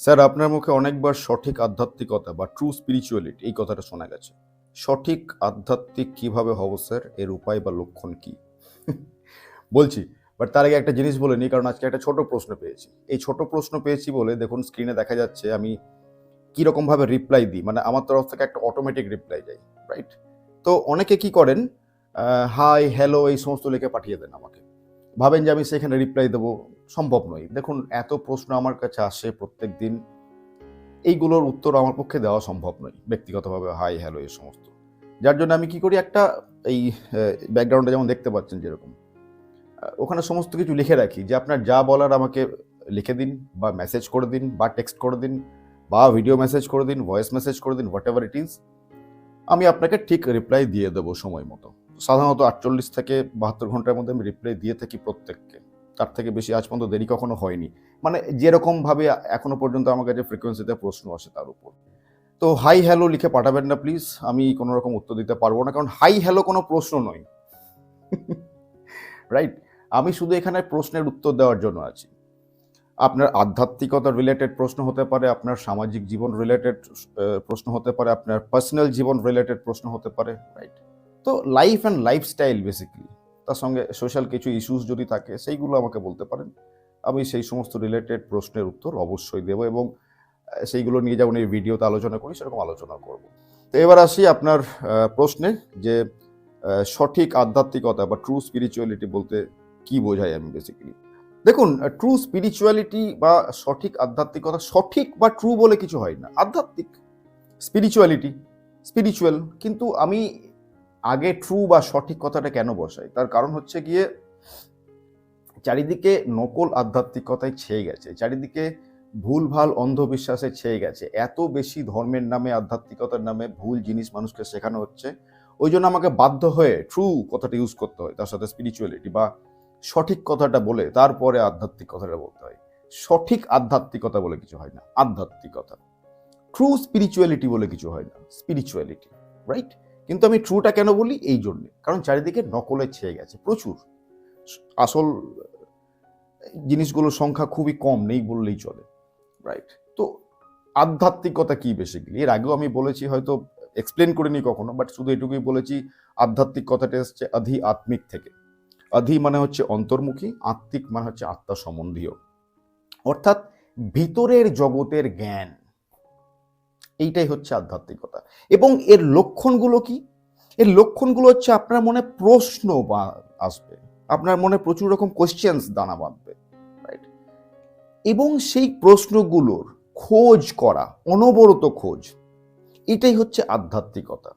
Sir, আপনার মুখে অনেকবার সঠিক আধ্যাত্মিকতা বা ট্রু স্পিরিচুয়ালিটি এই কথাটা শোনা গেছে। সঠিক আধ্যাত্মিক কীভাবে হব, স্যার? এর উপায় বা লক্ষণ কি? বলছি বাট তার আগে একটা জিনিস বলে নিই কারণ আজকে একটা ছোট প্রশ্ন পেয়েছি। এই ছোট প্রশ্ন পেয়েছি বলে দেখুন স্ক্রিনে দেখা যাচ্ছে আমি কীরকম ভাবে রিপ্লাই দিই মানে আমার তরফ থেকে একটা অটোমেটিক রিপ্লাই যায় রাইট তো অনেকে কি করেন হাই হ্যালো এই সমস্ত লিখে পাঠিয়ে দেন আমাকে। ভাবেন যে আমি সেখানে রিপ্লাই দেবো, সম্ভব নয়। দেখুন, এত প্রশ্ন আমার কাছে আসে প্রত্যেক দিন, এইগুলোর উত্তর আমার পক্ষে দেওয়া সম্ভব নয়, ব্যক্তিগতভাবে হাই হ্যালো এই সমস্ত। যার জন্য আমি কি করি, একটা এই ব্যাকগ্রাউন্ডে যেমন দেখতে পাচ্ছেন যেরকম ওখানে সমস্ত কিছু লিখে রাখি যে আপনার যা বলার আমাকে লিখে দিন বা মেসেজ করে দিন বা টেক্সট করে দিন বা ভিডিও মেসেজ করে দিন ভয়েস মেসেজ করে দিন হোয়াট এভার ইট ইজ আমি আপনাকে ঠিক রিপ্লাই দিয়ে দেবো সময় মতো। সাধারণত আটচল্লিশ থেকে বাহাত্তর ঘণ্টার মধ্যে আমি রিপ্লাই দিয়ে থাকি প্রত্যেককে। তার থেকে বেশি আজ পর্যন্ত দেরি কখনো হয়নি। মানে যেরকম ভাবে এখনও পর্যন্ত আমার কাছে ফ্রিকোয়েন্সিতে প্রশ্ন আসে তার উপর। তো হাই হ্যালো লিখে পাঠাবেন না প্লিজ আমি কোনো রকম উত্তর দিতে পারব না, কারণ হাই হ্যালো কোনো প্রশ্ন নয়। রাইট আমি শুধু এখানে প্রশ্নের উত্তর দেওয়ার জন্য আছি। আপনার আধ্যাত্মিকতা রিলেটেড প্রশ্ন হতে পারে, আপনার সামাজিক জীবন রিলেটেড প্রশ্ন হতে পারে, আপনার পার্সোনাল জীবন রিলেটেড প্রশ্ন হতে পারে রাইট তো লাইফ অ্যান্ড লাইফস্টাইল বেসিক্যালি তার সঙ্গে সোশ্যাল কিছু ইস্যুস যদি থাকে, সেইগুলো আমাকে বলতে পারেন। আমি সেই সমস্ত রিলেটেড প্রশ্নের উত্তর অবশ্যই দেবো এবং সেইগুলো নিয়ে যেমন এই ভিডিওতে আলোচনা করি, সেরকম আলোচনা করব। তো এবার আসি আপনার প্রশ্নে যে সঠিক আধ্যাত্মিকতা বা ট্রু স্পিরিচুয়ালিটি বলতে কি বোঝাই আমি বেসিক্যালি দেখুন ট্রু স্পিরিচুয়ালিটি বা সঠিক আধ্যাত্মিকতা সঠিক বা ট্রু বলে কিছু হয় না। আধ্যাত্মিক স্পিরিচুয়ালিটি স্পিরিচুয়াল কিন্তু আমি আগে ট্রু বা সঠিক কথাটা কেন বসাই? তার কারণ হচ্ছে গিয়ে চারিদিকে নকল আধ্যাত্মিকতায় ছেয়ে গেছে, চারিদিকে ভুলভাল অন্ধবিশ্বাসে ছেয়ে গেছে, এত বেশি ধর্মের নামে, আধ্যাত্মিকতার নামে ভুল জিনিস মানুষকে শেখানো হচ্ছে, ওই জন্য আমাকে বাধ্য হয়ে ট্রু কথাটা ইউজ করতে হয়, তার সাথে স্পিরিচুয়ালিটি বা সঠিক কথাটা বলে তারপরে আধ্যাত্মিক কথাটা বলতে হয়। সঠিক আধ্যাত্মিকতা বলে কিছু হয় না, আধ্যাত্মিকতা। ট্রু স্পিরিচুয়ালিটি বলে কিছু হয় না স্পিরিচুয়ালিটি রাইট কিন্তু আমি ট্রুটা কেন বলি? এই জন্যে। কারণ চারিদিকে নকলে ছেয়ে গেছে, প্রচুর। আসল জিনিসগুলোর সংখ্যা খুবই কম, নেই বললেই চলে। রাইট তো আধ্যাত্মিকতা কি বেসিক্যালি এর আগেও আমি বলেছি, হয়তো এক্সপ্লেন করিনি কখনো বাট শুধু এটুকুই বলেছি আধ্যাত্মিক কথাটা এসছে অধি আত্মিক থেকে। অধি মানে হচ্ছে অন্তর্মুখী, আত্মিক মানে হচ্ছে আত্মা সম্বন্ধীয়। অর্থাৎ ভিতরের জগতের জ্ঞান এইটাই হচ্ছে আধ্যাত্মিকতা। এবং এর লক্ষণগুলো কি? এর লক্ষণগুলো হচ্ছে আপনার মনে প্রশ্ন বা- আসবে। আপনার মনে প্রচুর রকম কোশ্চেন্স দানা বাঁধবে রাইট এবং সেই প্রশ্নগুলোর খোঁজ করা, অনবরত খোঁজ, এটাই হচ্ছে আধ্যাত্মিকতা।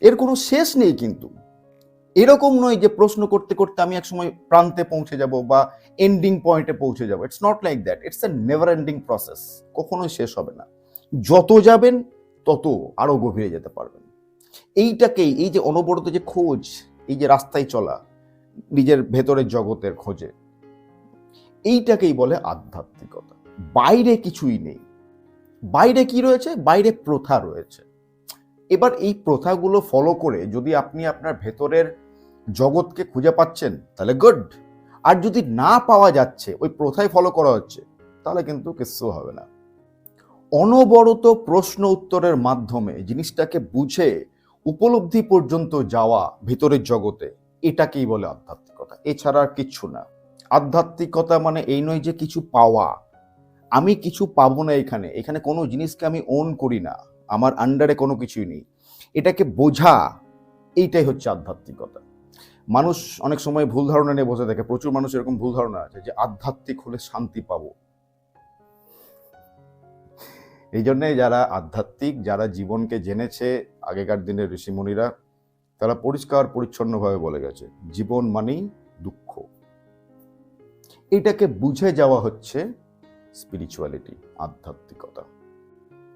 এর কোনো শেষ নেই কিন্তু। এরকম নয় যে প্রশ্ন করতে করতে আমি একসময় প্রান্তে পৌঁছে যাব বা এন্ডিং পয়েন্টে পৌঁছে যাব। It's not like that it's a never ending process কখনোই শেষ হবে না। যত যাবেন, তত আরও গভীরে যেতে পারবেন। এইটাকেই, এই যে অনবরত যে খোঁজ, এই যে রাস্তায় চলা, নিজের ভেতরের জগতের খোঁজে, এইটাকেই বলে আধ্যাত্মিকতা। বাইরে কিছুই নেই। বাইরে কি রয়েছে? বাইরে প্রথা রয়েছে। এবার এই প্রথাগুলো ফলো করে যদি আপনি আপনার ভেতরের জগৎকে খুঁজে পাচ্ছেন, তাহলে গুড আর যদি না পাওয়া যাচ্ছে, ওই প্রথায় ফলো করা হচ্ছে, তাহলে কিন্তু কিচ্ছু হবে না। অনবরত প্রশ্ন উত্তরের মাধ্যমে জিনিসটাকে বুঝে উপলব্ধি পর্যন্ত যাওয়া ভিতরের জগতে, এটাকেই বলে আধ্যাত্মিকতা। এছাড়া আর কিচ্ছু না। আধ্যাত্মিকতা মানে এই নয় যে কিছু পাওয়া। আমি কিছু পাবো না এখানে। এখানে কোনো জিনিসকে আমি ওন করি না। আমার আন্ডারে কোনো কিছুই নেই। এটাকে বোঝা, এইটাই হচ্ছে আধ্যাত্মিকতা। মানুষ অনেক সময় ভুল ধারণা নিয়ে বসে থাকে। প্রচুর মানুষ এরকম ভুল ধারণা আছে যে আধ্যাত্মিক হলে শান্তি পাবো। এই জন্যে যারা আধ্যাত্মিক, যারা জীবনকে জেনেছে আগেকার দিনের ঋষিমুনিরা, তারা পরিষ্কার, পরিচ্ছন্নভাবে বলে গেছে, জীবন মানেই দুঃখ। এটাকে বুঝে যাওয়া হচ্ছে স্পিরিচুয়ালিটি আধ্যাত্মিকতা।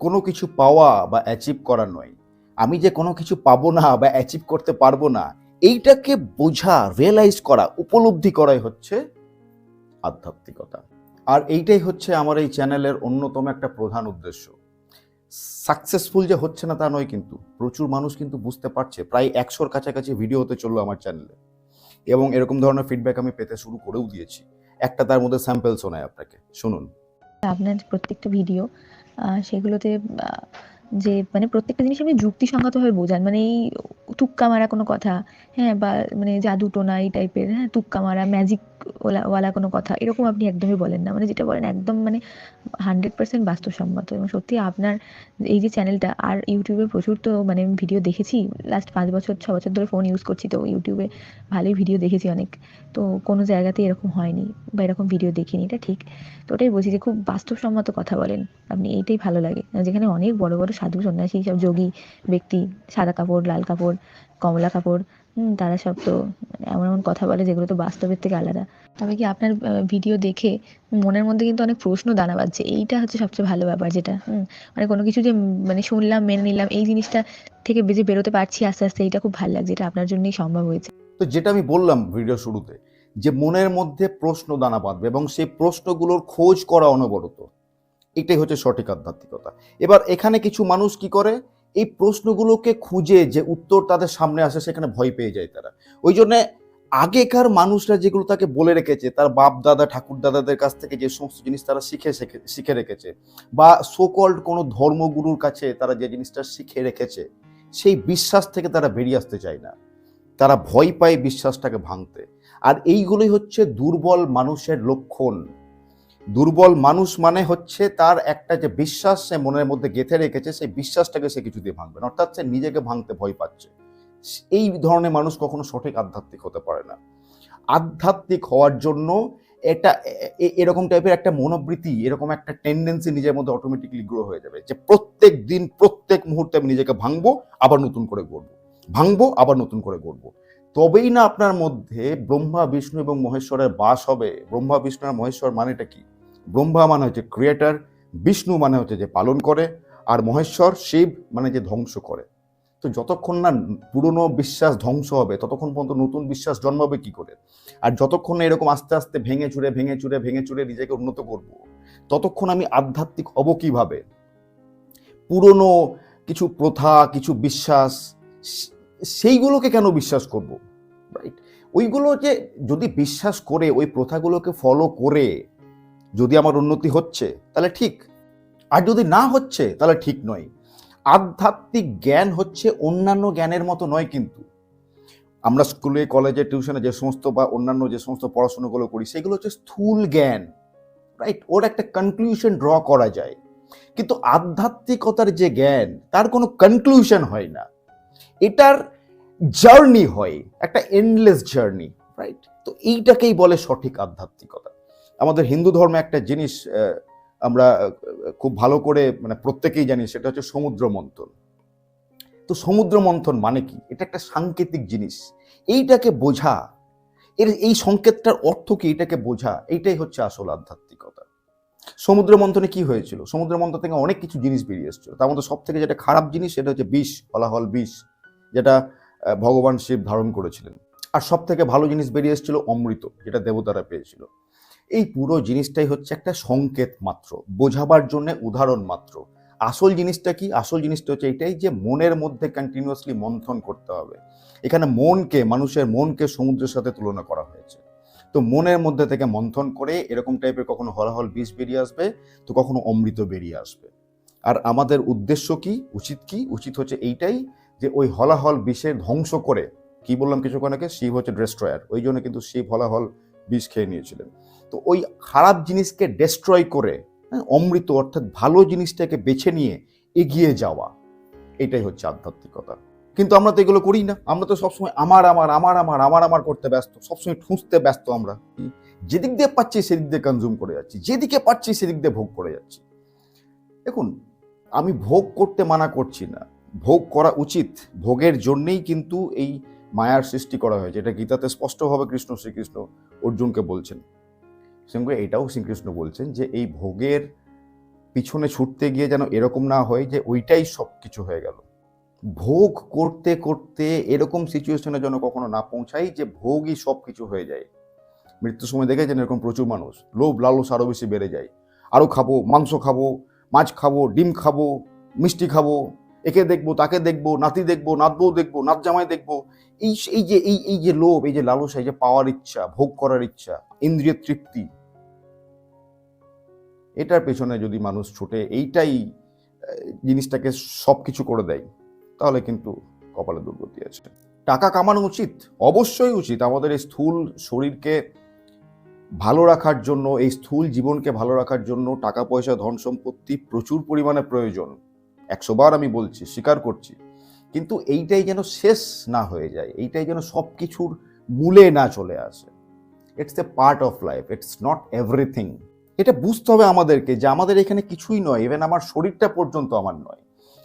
কোনো কিছু পাওয়া বা অ্যাচিভ করা নয়। আমি যে কোনো কিছু পাবো না বা অ্যাচিভ করতে পারব না, এইটাকে বোঝা রিয়েলাইজ করা, উপলব্ধি করাই হচ্ছে আধ্যাত্মিকতা। আর এইটাই হচ্ছে আমার এই চ্যানেলের অন্যতম একটা প্রধান উদ্দেশ্য। সাকসেসফুল যে হচ্ছে না তা নয় কিন্তু, প্রচুর মানুষ কিন্তু বুঝতে পারছে, প্রায় একশোর কাছাকাছি ভিডিও হতে চলল আমার চ্যানেলে। এবং এরকম ধরনের ফিডব্যাক আমি পেতে শুরু করেও দিয়েছি। একটা তার মধ্যে স্যাম্পল শোনায় আপনাকে। শুনুন। আপনার প্রত্যেকটা ভিডিও সেগুলোতে যে মানে প্রত্যেকটা জিনিস আপনি যুক্তিসঙ্গতভাবে বোঝান। মানে এই তুক্কা মারা কোনো কথা হ্যাঁ বা মানে জাদু টোনা এই টাইপের হ্যাঁ তুক্কা মারা ম্যাজিক ওয়ালা কোনো কথা, এরকম আপনি একদমই বলেন না। মানে যেটা বলেন একদম মানে হান্ড্রেড পার্সেন্ট বাস্তবসম্মত। এবং সত্যি আপনার এই যে চ্যানেলটা আর ইউটিউবে প্রচুর তো মানে ভিডিও দেখেছি লাস্ট পাঁচ বছর, ছ বছর ধরে ফোন ইউজ করছি তো, ইউটিউবে ভালোই ভিডিও দেখেছি অনেক। তো কোনো জায়গাতেই এরকম হয়নি, বা এরকম ভিডিও দেখিনি, এটা ঠিক। তো ওটাই বলছি যে খুব বাস্তবসম্মত কথা বলেন, আপনি, এইটাই ভালো লাগে। যেখানে অনেক বড় বড় সাধু সন্ন্যাসী সব যোগী ব্যক্তি, সাদা কাপড়, লাল কাপড়, কমলা কাপড় তারা সব তো মানে এমন এমন কথা বলে যেগুলো তো বাস্তবের থেকে আলাদা। তবে কি আপনার ভিডিও দেখে মনের মধ্যে কিন্তু অনেক প্রশ্ন দানা বাঁধছে। এইটা হচ্ছে সবচেয়ে ভালো ব্যাপার যেটা মানে কোনো কিছু যে মানে শুনলাম, মেনে নিলাম, এই জিনিসটা থেকে বেজে বেরোতে পারছি আস্তে আস্তে, এইটা খুব ভালো লাগছে। এটা আপনার জন্যই সম্ভব হয়েছে। তো যেটা আমি বললাম ভিডিও শুরুতে, যে মনের মধ্যে প্রশ্ন দানা বাঁধবে এবং সেই প্রশ্নগুলোর খোঁজ করা অনবরত। এটাই হচ্ছে সঠিক আধ্যাত্মিকতা। এবার এখানে কিছু মানুষ কি করে? এই প্রশ্নগুলোকে খুঁজে যে উত্তর তাদের সামনে আসে সেখানে ভয় পেয়ে যায় তারা। ওই জন্য আগেকার মানুষরা যেগুলো তাকে বলে রেখেছে, তার বাপ দাদা ঠাকুর দাদাদের কাছ থেকে যে সমস্ত জিনিস তারা শিখে শেখে- রেখেছে বা সোকল্ড কোনো ধর্মগুরুর কাছে তারা যে জিনিসটা শিখে রেখেছে, সেই বিশ্বাস থেকে তারা বেরিয়ে আসতে চায় না। তারা ভয় পায় বিশ্বাসটাকে ভাঙতে। আর এইগুলোই হচ্ছে দুর্বল মানুষের লক্ষণ। দুর্বল মানুষ মানে হচ্ছে তার একটা যে বিশ্বাস সে মনের মধ্যে গেঁথে রেখেছে, সেই বিশ্বাসটাকে সে কিছুতে ভাঙবে না। অর্থাৎ সে নিজেকে ভাঙতে ভয় পাচ্ছে। এই ধরনের মানুষ কখনো সঠিক আধ্যাত্মিক হতে পারে না। আধ্যাত্মিক হওয়ার জন্য এটা এরকম টাইপের একটা মনোবৃত্তি, এরকম একটা টেন্ডেন্সি নিজের মধ্যে অটোমেটিকলি গ্রো হয়ে যাবে যে প্রত্যেক দিন, প্রত্যেক মুহূর্তে আমি নিজেকে ভাঙবো, আবার নতুন করে গড়বো। ভাঙবো, আবার নতুন করে গড়বো। তবেই না আপনার মধ্যে ব্রহ্মা, বিষ্ণু এবং মহেশ্বরের বাস হবে। ব্রহ্মা, বিষ্ণু আর মহেশ্বর মানেটা কি? ব্রহ্মা মানে হচ্ছে ক্রিয়েটার বিষ্ণু মানে হচ্ছে যে পালন করে, আর মহেশ্বর শিব মানে যে ধ্বংস করে। তো যতক্ষণ না পুরনো বিশ্বাস ধ্বংস হবে, ততক্ষণ পর্যন্ত নতুন বিশ্বাস জন্মাবে কি করে? আর যতক্ষণ না এরকম আস্তে আস্তে ভেঙে চুরে ভেঙে চুরে ভেঙে চুরে নিজেকে উন্নত করব, ততক্ষণ আমি আধ্যাত্মিক হব কীভাবে? পুরনো কিছু প্রথা, কিছু বিশ্বাস সেইগুলোকে কেন বিশ্বাস করব? রাইট ওইগুলো যে যদি বিশ্বাস করে, ওই প্রথাগুলোকে ফলো করে, যদি আমার উন্নতি হচ্ছে, তাহলে ঠিক। আর যদি না হচ্ছে, তাহলে ঠিক নয়। আধ্যাত্মিক জ্ঞান হচ্ছে অন্যান্য জ্ঞানের মতো নয় কিন্তু। আমরা স্কুলে, কলেজে, টিউশনে যে সমস্ত বা অন্যান্য যে সমস্ত পড়াশোনাগুলো করি, সেগুলো হচ্ছে স্থূল জ্ঞান। রাইট ওর একটা কনক্লুশন ড্র করা যায়। কিন্তু আধ্যাত্মিকতার যে জ্ঞান, তার কোনো কনক্লুশন হয় না। এটার জার্নি হয়, একটা এন্ডলেস জার্নি রাইট তো এইটাকেই বলে সঠিক আধ্যাত্মিকতা। আমাদের হিন্দু ধর্মে একটা জিনিস আমরা খুব ভালো করে মানে প্রত্যেকেই জানি, সেটা হচ্ছে সমুদ্র মন্থন। তো সমুদ্র মন্থন মানে কি? এটা একটা সাংকেতিক জিনিস। এইটাকে বোঝা, এর এই সংকেতটার অর্থ কি? এটাকে বোঝা, এইটাই হচ্ছে আসল আধ্যাত্মিকতা। সমুদ্র মন্থনে কি হয়েছিল? সমুদ্র মন্থন থেকে অনেক কিছু জিনিস বেরিয়ে এসেছিল। তার মধ্যে সব থেকে যেটা খারাপ জিনিস, সেটা হচ্ছে বিষ হলাহল বিষ। যেটা ভগবান শিব ধারণ করেছিলেন। আর সব থেকে ভালো জিনিস বেরিয়ে এসেছিল অমৃত, যেটা দেবতারা পেয়েছিল। এই পুরো জিনিসটাই হচ্ছে একটা সংকেত মাত্র, বোঝাবার জন্য উদাহরণ মাত্র। আসল জিনিসটা কি? আসল জিনিসটা হচ্ছে এটাই যে মনের মধ্যে কন্টিনিউয়াসলি মন্থন করতে হবে। এখানে মনকে, মানুষের মনকে সমুদ্রের সাথে তুলনা করা হয়েছে। তো মনের মধ্যে থেকে মন্থন করে এরকম টাইপের কখনো হলাহল বিষ বেরিয়ে আসবে, তো কখনো অমৃত বেরিয়ে আসবে। আর আমাদের উদ্দেশ্য কি? উচিত কি? উচিত হচ্ছে এইটাই যে ওই হলাহল বিষের ধ্বংস করে কি বললাম কিছুক্ষণ আগে? শিব হচ্ছে ডেস্ট্রয়ার ওই জন্য কিন্তু শিব হলাহল বিষ খেয়ে নিয়েছিলেন। তো ওই খারাপ জিনিসকে ডেস্ট্রয় করে হ্যাঁ, অমৃত অর্থাৎ ভালো জিনিসটাকে বেছে নিয়ে এগিয়ে যাওয়া এটাই হচ্ছে আধ্যাত্মিকতা। কিন্তু আমরা তো এগুলো করি না। আমরা তো সবসময় আমার আমার আমার আমার আমার আমার করতে ব্যস্ত। সবসময় ঠুঁসতে ব্যস্ত আমরা। যেদিক দিয়ে পাচ্ছি সেদিক দিয়ে কনজিউম করে যাচ্ছি। যেদিকে পাচ্ছি সেদিক দিয়ে ভোগ করে যাচ্ছি। দেখুন আমি ভোগ করতে মানা করছি না। ভোগ করা উচিত, ভোগের জন্যেই কিন্তু এই মায়ার সৃষ্টি করা হয়েছে। এটা গীতাতে স্পষ্টভাবে কৃষ্ণ শ্রীকৃষ্ণ অর্জুনকে বলছেন। সঙ্গে এটাও শ্রীকৃষ্ণ বলছেন যে এই ভোগের পিছনে ছুটতে গিয়ে যেন এরকম না হয় যে ওইটাই সব কিছু হয়ে গেল। ভোগ করতে করতে এরকম সিচুয়েশনে যেন কখনো না পৌঁছাই যে ভোগই সব কিছু হয়ে যায়। মৃত্যুর সময় দেখেছেন এরকম প্রচুর মানুষ। লোভ, লালস আরও বেশি বেড়ে যায়। আরও খাব, মাংস খাব, মাছ খাব, ডিম খাব, মিষ্টি খাব একে দেখব, তাকে দেখব, নাতি দেখব, নাতবউ দেখব নাত জামাই দেখব। এই এই যে, এই এই যে লোভ, এই যে লালসা, এই যে পাওয়ার ইচ্ছা, ভোগ করার ইচ্ছা, ইন্দ্রিয় তৃপ্তি, এটার পেছনে যদি মানুষ ছুটে, এইটাই জিনিসটাকে সব কিছু করে দেয়, তাহলে কিন্তু কপালে দুর্গতি আছে। টাকা কামানো উচিত, অবশ্যই উচিত। আমাদের এই স্থূল শরীরকে ভালো রাখার জন্য, এই স্থূল জীবনকে ভালো রাখার জন্য টাকা, পয়সা ধন সম্পত্তি প্রচুর পরিমাণে প্রয়োজন। একশো বার আমি বলছি, স্বীকার করছি। কিন্তু এইটাই যেন শেষ না হয়ে যায়, এইটাই যেন সব কিছুর মূলে না চলে আসে। It's a part of life it's not everything এটা বুঝতে হবে আমাদেরকে যে আমাদের এখানে কিছুই নয় ইভেন আমার শরীরটা পর্যন্ত আমার নয়।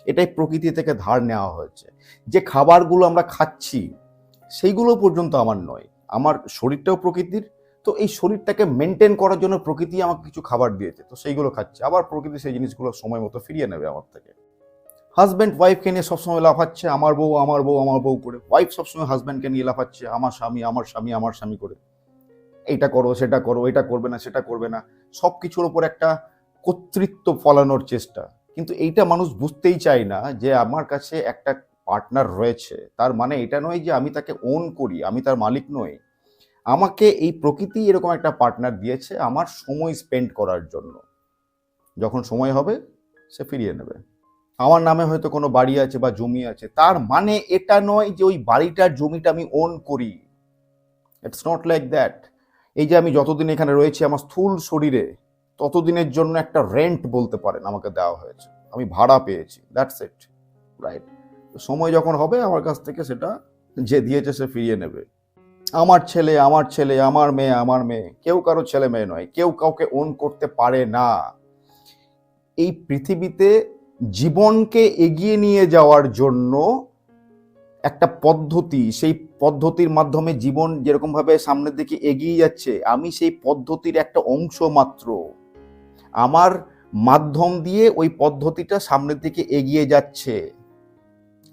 এটাই প্রকৃতি থেকে ধার নেওয়া হয়েছে। যে খাবারগুলো আমরা খাচ্ছি, সেইগুলো পর্যন্ত আমার নয়। আমার শরীরটাও প্রকৃতির, তো এই শরীরটাকে মেনটেন করার জন্য প্রকৃতি আমাকে কিছু খাবার দিয়েছে, তো সেইগুলো খাচ্ছে। আবার প্রকৃতি সেই জিনিসগুলো সময় মতো ফিরিয়ে নেবে আমার থেকে। হাজব্যান্ড ওয়াইফকে নিয়ে সবসময় লাফাচ্ছে, আমার বউ আমার বউ আমার বউ করে। ওয়াইফ সবসময় হাজব্যান্ডকে নিয়ে লাফাচ্ছে, আমার স্বামী আমার স্বামী আমার স্বামী করে। এইটা করো, সেটা করো, এটা করবে না, সেটা করবে না। সব কিছুর ওপর একটা কর্তৃত্ব ফলানোর চেষ্টা। কিন্তু এইটা মানুষ বুঝতেই চায় না যে আমার কাছে একটা পার্টনার রয়েছে। তার মানে এটা নয় যে আমি তাকে ওন করি, আমি তার মালিক নই। আমাকে এই প্রকৃতি এরকম একটা পার্টনার দিয়েছে আমার সময় স্পেন্ড করার জন্য। যখন সময় হবে, সে ফিরিয়ে নেবে। আমার নামে হয়তো কোনো বাড়ি আছে বা জমি আছে, তার মানে এটা নয় যে ওই বাড়িটার জমিটা আমি ওন করি। ইটস নট লাইক দ্যাট এই যে আমি যতদিন এখানে রয়েছি, আমার স্থূল শরীরে ততদিনের জন্য একটা রেন্ট বলতে পারেন আমাকে দেওয়া হয়েছে। আমি ভাড়া পেয়েছি দ্যাটস ইট রাইট সময় যখন হবে, আমার কাছ থেকে সেটা যে দিয়েছে সে ফিরিয়ে নেবে। আমার ছেলে আমার ছেলে, আমার মেয়ে আমার মেয়ে, কেউ কারও ছেলে মেয়ে নয়, কেউ কাউকে ওন করতে পারে না। এই পৃথিবীতে জীবনকে এগিয়ে নিয়ে যাওয়ার জন্য একটা পদ্ধতি, সেই পদ্ধতির মাধ্যমে জীবন যেরকমভাবে সামনের দিকে এগিয়ে যাচ্ছে, আমি সেই পদ্ধতির একটা অংশ মাত্র। আমার মাধ্যম দিয়ে ওই পদ্ধতিটা সামনের দিকে এগিয়ে যাচ্ছে।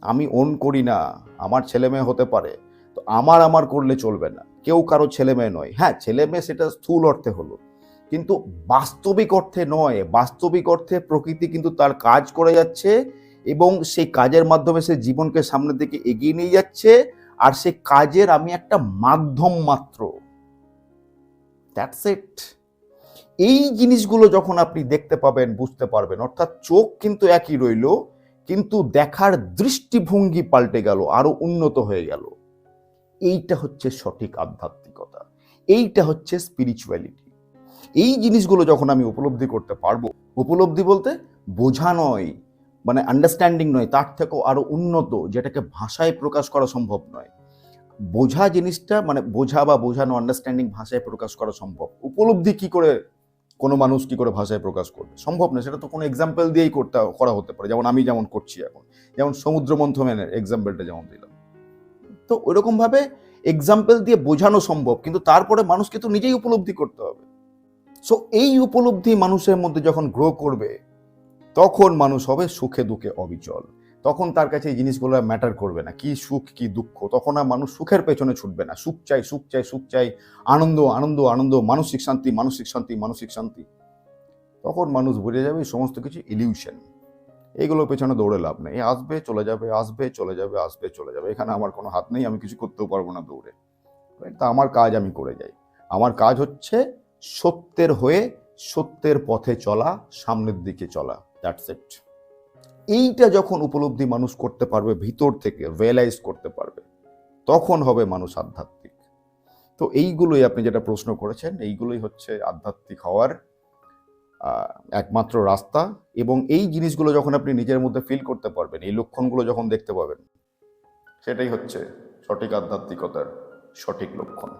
আমি ওন করি না, আমার ছেলে মেয়ে হতে পারে, তো আমার আমার করলে চলবে না। কেউ কারও ছেলে মেয়ে নয়। হ্যাঁ ছেলে মেয়ে সেটা স্থূল অর্থে হলো। কিন্তু বাস্তবিক অর্থে নয়, বাস্তবিক অর্থে প্রকৃতি কিন্তু তার কাজ করে যাচ্ছে এবং সেই কাজের মাধ্যমে সে জীবনকে সামনের দিকে এগিয়ে নিয়ে যাচ্ছে আর সে কাজের আমি একটা মাধ্যম মাত্র। দ্যাটস ইট এই জিনিসগুলো যখন আপনি দেখতে পাবেন, বুঝতে পারবেন, অর্থাৎ চোখ কিন্তু একই রইল, কিন্তু দেখার দৃষ্টিভঙ্গি পাল্টে গেল, আরও উন্নত হয়ে গেল। এইটা হচ্ছে সঠিক আধ্যাত্মিকতা, এইটা হচ্ছে স্পিরিচুয়ালিটি এই জিনিসগুলো যখন আমি উপলব্ধি করতে পারব, উপলব্ধি বলতে বোঝা নয় মানে আন্ডারস্ট্যান্ডিং নয়, তার থেকেও আরও উন্নত, যেটাকে ভাষায় প্রকাশ করা সম্ভব নয়। বোঝা জিনিসটা মানে বোঝা বা বোঝানো আন্ডারস্ট্যান্ডিং ভাষায় প্রকাশ করা সম্ভব। উপলব্ধি কি করে কোনো মানুষ কি করে ভাষায় প্রকাশ করবে? সম্ভব না, সেটা তো কোনো এক্সাম্পল দিয়েই করতে, করা হতে পারে। যেমন আমি যেমন করছি এখন। যেমন সমুদ্র মন্থনের এক্সাম্পলটা যেমন দিলাম। তো ওইরকম ভাবে এক্সাম্পল দিয়ে বোঝানো সম্ভব, কিন্তু তারপরে মানুষকে তো নিজেই উপলব্ধি করতে হবে। সো এই উপলব্ধি মানুষের মধ্যে যখন গ্রো করবে, তখন মানুষ হবে সুখে দুঃখে অবিচল। তখন তার কাছে এই জিনিসগুলো ম্যাটার করবে না। কি সুখ, কি দুঃখ? তখন আর মানুষ সুখের পেছনে ছুটবে না। সুখ চাই সুখ চাই সুখ চাই, আনন্দ আনন্দ আনন্দ, মানসিক শান্তি মানসিক শান্তি মানসিক শান্তি। তখন মানুষ বুঝে যাবে সমস্ত কিছু ইলিউশন এইগুলোর পেছনে দৌড়ে লাভ নেই। আসবে, চলে যাবে, আসবে, চলে যাবে, আসবে, চলে যাবে। এখানে আমার কোনো হাত নেই, আমি কিছু করতেও পারব না দৌড়ে। তা আমার কাজ আমি করে যাই। আমার কাজ হচ্ছে সত্যের হয়ে সত্যের পথে চলা, সামনের দিকে চলা দ্যাটস ইট এইটা যখন উপলব্ধি মানুষ করতে পারবে, ভিতর থেকে রিয়েলাইজ করতে পারবে, তখন হবে মানুষ আধ্যাত্মিক। তো এইগুলোই আপনি যেটা প্রশ্ন করেছেন, এইগুলোই হচ্ছে আধ্যাত্মিক হওয়ার একমাত্র রাস্তা এবং এই জিনিসগুলো যখন আপনি নিজের মধ্যে ফিল করতে পারবেন, এই লক্ষণগুলো যখন দেখতে পাবেন, সেটাই হচ্ছে সঠিক আধ্যাত্মিকতার সঠিক লক্ষণ।